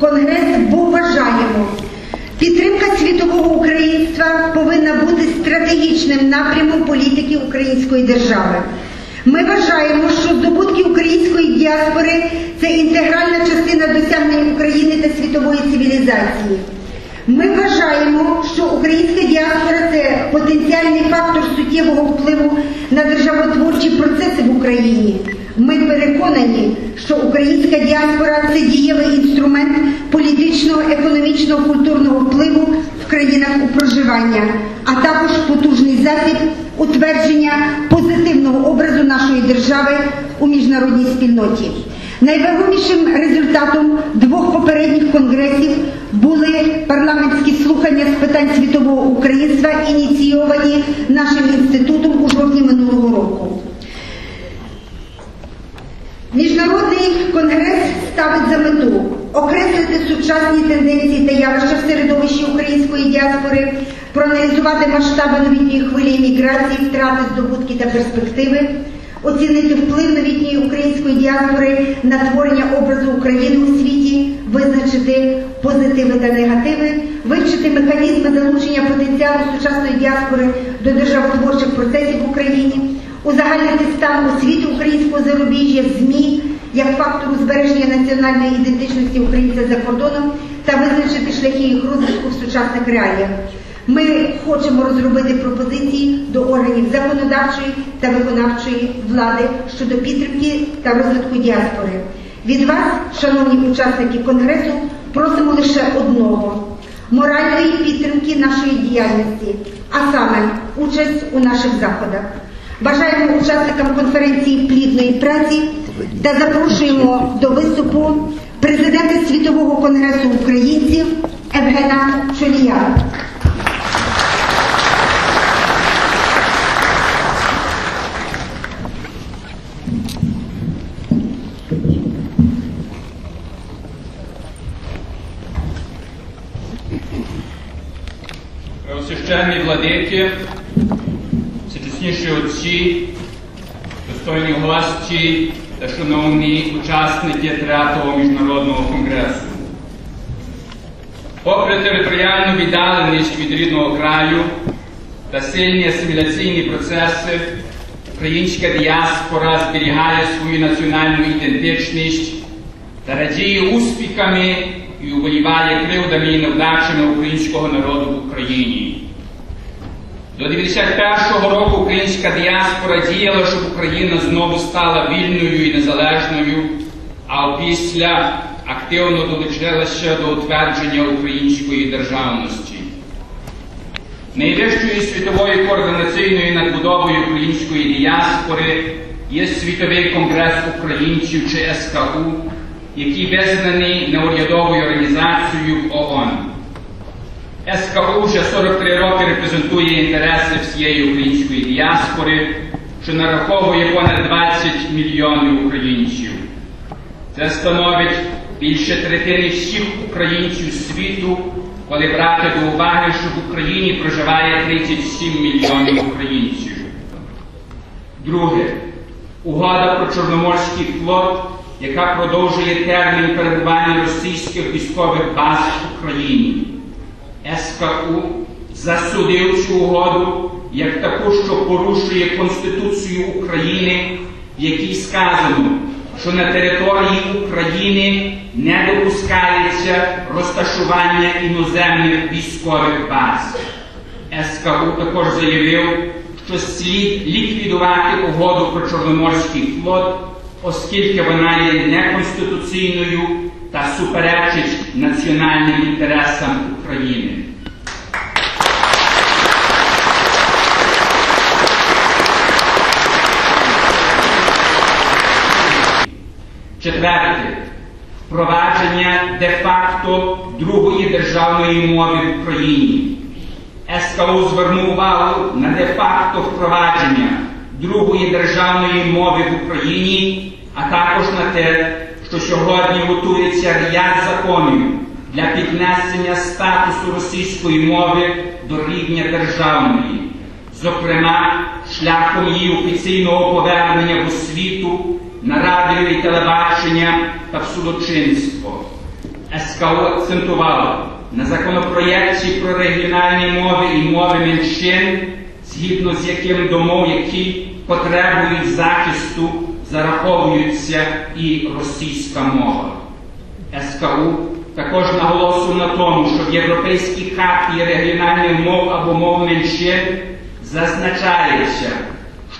конгрес, вважаємо, підтримка світового українства повинна бути стратегічним напрямом політики української держави. Ми вважаємо, що здобутки української діаспори це інтегральна частина досягнень України та світової цивілізації. Ми вважаємо, що українська діаспора це потенціальний фактор суттєвого впливу на державотворчі процеси в Україні. Ми переконані, що українська діаспора це дієвий інструмент політичного, економічного, культурного впливу в країнах у проживання, а також потужний засіб утвердження позитивного образу нашої держави у міжнародній спільноті. Найвагомішим результатом двох попередніх конгресів були парламентські слухання з питань світового українства, ініційовані нашим інститутом у жовтні минулого року. Міжнародний конгрес ставить за мету окреслити сучасні тенденції та явища в середовищі української діаспори, проаналізувати масштаби новітньої хвилі еміграції, втрати, здобутки та перспективи, оцінити вплив новітньої української діаспори на творення образу України у світі, визначити позитиви та негативи, вивчити механізми залучення потенціалу сучасної діаспори до державотворчих процесів в Україні, узагальнити стан освіти українського зарубіжжя в ЗМІ як фактору збереження національної ідентичності українця за кордоном та визначити шляхи їх розвитку в сучасних реаліях. Ми хочемо розробити пропозиції до органів законодавчої та виконавчої влади щодо підтримки та розвитку діаспори. Від вас, шановні учасники конгресу, просимо лише одного моральної підтримки нашої діяльності, а саме участь у наших заходах. Бажаємо учасникам конференції плідної праці та запрошуємо до виступу президента Світового конгресу українців Евгена Чолія. Священні владики, всечесніші отці, достойні гості та шановні учасники третього міжнародного конгресу. Попри територіальну віддаленість від рідного краю та сильні асиміляційні процеси, українська діаспора зберігає свою національну ідентичність та радіє успіхами і уболіває кривдами і невдачами українського народу в Україні. До 91-го року українська діаспора діяла, щоб Україна знову стала вільною і незалежною, а після активно долучилася до утвердження української державності. Найвищою світовою координаційною надбудовою української діаспори є Світовий конгрес українців чи СКУ, який визнаний неурядовою. СКУ вже 43 роки репрезентує інтереси всієї української діаспори, що нараховує понад 20 мільйонів українців. Це становить більше третини всіх українців світу, коли брати до уваги, що в Україні проживає 37 мільйонів українців. Друге, угода про Чорноморський флот, яка продовжує термін перебування російських військових баз в Україні. СКУ засудив цю угоду як таку, що порушує Конституцію України, в якій сказано, що на території України не допускається розташування іноземних військових баз. СКУ також заявив, що слід ліквідувати угоду про Чорноморський флот, оскільки вона є неконституційною та суперечить національним інтересам України. Четверте. Впровадження де-факто другої державної мови в Україні. СКУ звернув увагу на де-факто впровадження другої державної мови в Україні, а також на те, що сьогодні готується ряд законів для піднесення статусу російської мови до рівня державної, зокрема шляхом її офіційного повернення в освіту, на радіо і телебачення та в судочинство. СКУ акцентувало на законопроєкті про регіональні мови і мови меншин, згідно з яким до мов, які потребують захисту, зараховуються і російська мова. СКУ також наголосив на тому, що в Європейській хартії регіональних мов або мов меншин зазначається,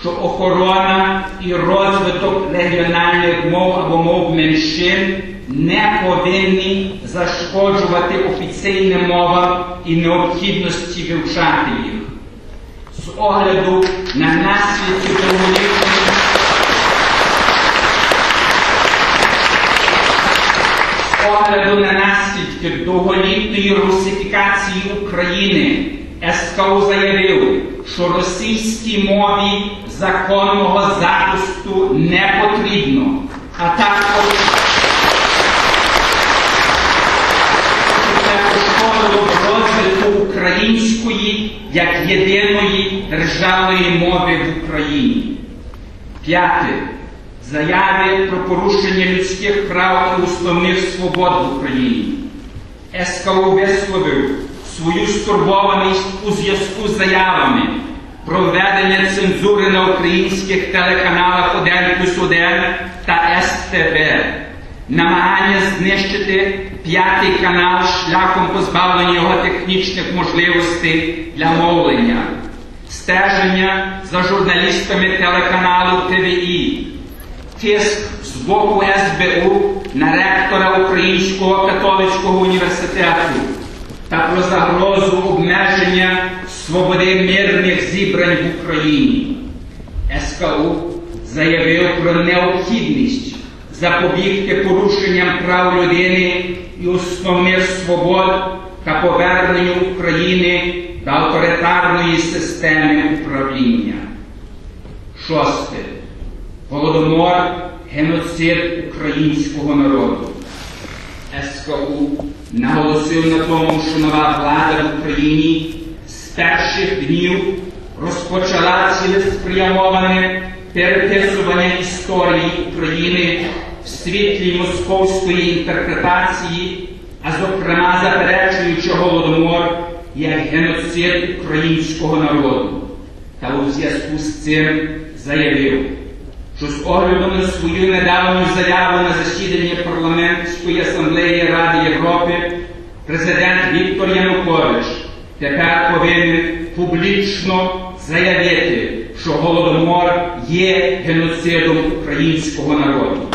що охорона і розвиток регіональних мов або мов меншин не повинні зашкоджувати офіційним мовам і необхідності вивчати їх. З огляду на наслідки довголітньої з огляду на наслідки довголітньої русифікації України СКУ заявив, що російській мові законного захисту не потрібно, а також української як єдиної державної мови в Україні. П'яте. Заяви про порушення людських прав і основних свобод в Україні. СКУ висловив свою стурбованість у зв'язку з заявами про введення цензури на українських телеканалах 1 плюс 1 та СТБ, намагання знищити п'ятий канал шляхом позбавлення його технічних можливостей для мовлення, стеження за журналістами телеканалу ТВІ, тиск з боку СБУ на ректора Українського католицького університету та про загрозу обмеження свободи мирних зібрань в Україні. СКУ заявив про необхідність запобігти порушенням прав людини і основних свобод та поверненню України до авторитарної системи управління. Шосте. Голодомор геноцид українського народу. СКУ наголосив на тому, що нова влада в Україні з перших днів розпочала цілеспрямоване переписування історії України в світлі московської інтерпретації, а зокрема заперечуючи голодомор як геноцид українського народу. Та у зв'язку з цим заявив, з огляду на свою недавню заяву на засіданні парламентської асамблеї Ради Європи, президент Віктор Янукович тепер повинен публічно заявити, що голодомор є геноцидом українського народу.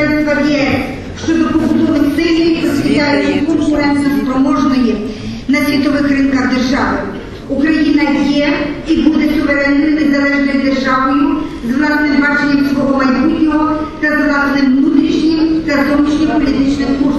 Щодо членства щодо побудови сильної, процвітаючої конкурентно-спроможної на світових ринках держави. Україна є і буде суверенною незалежною державою з власним баченням свого майбутнього та з власним внутрішнім та зовнішньополітичним курсом.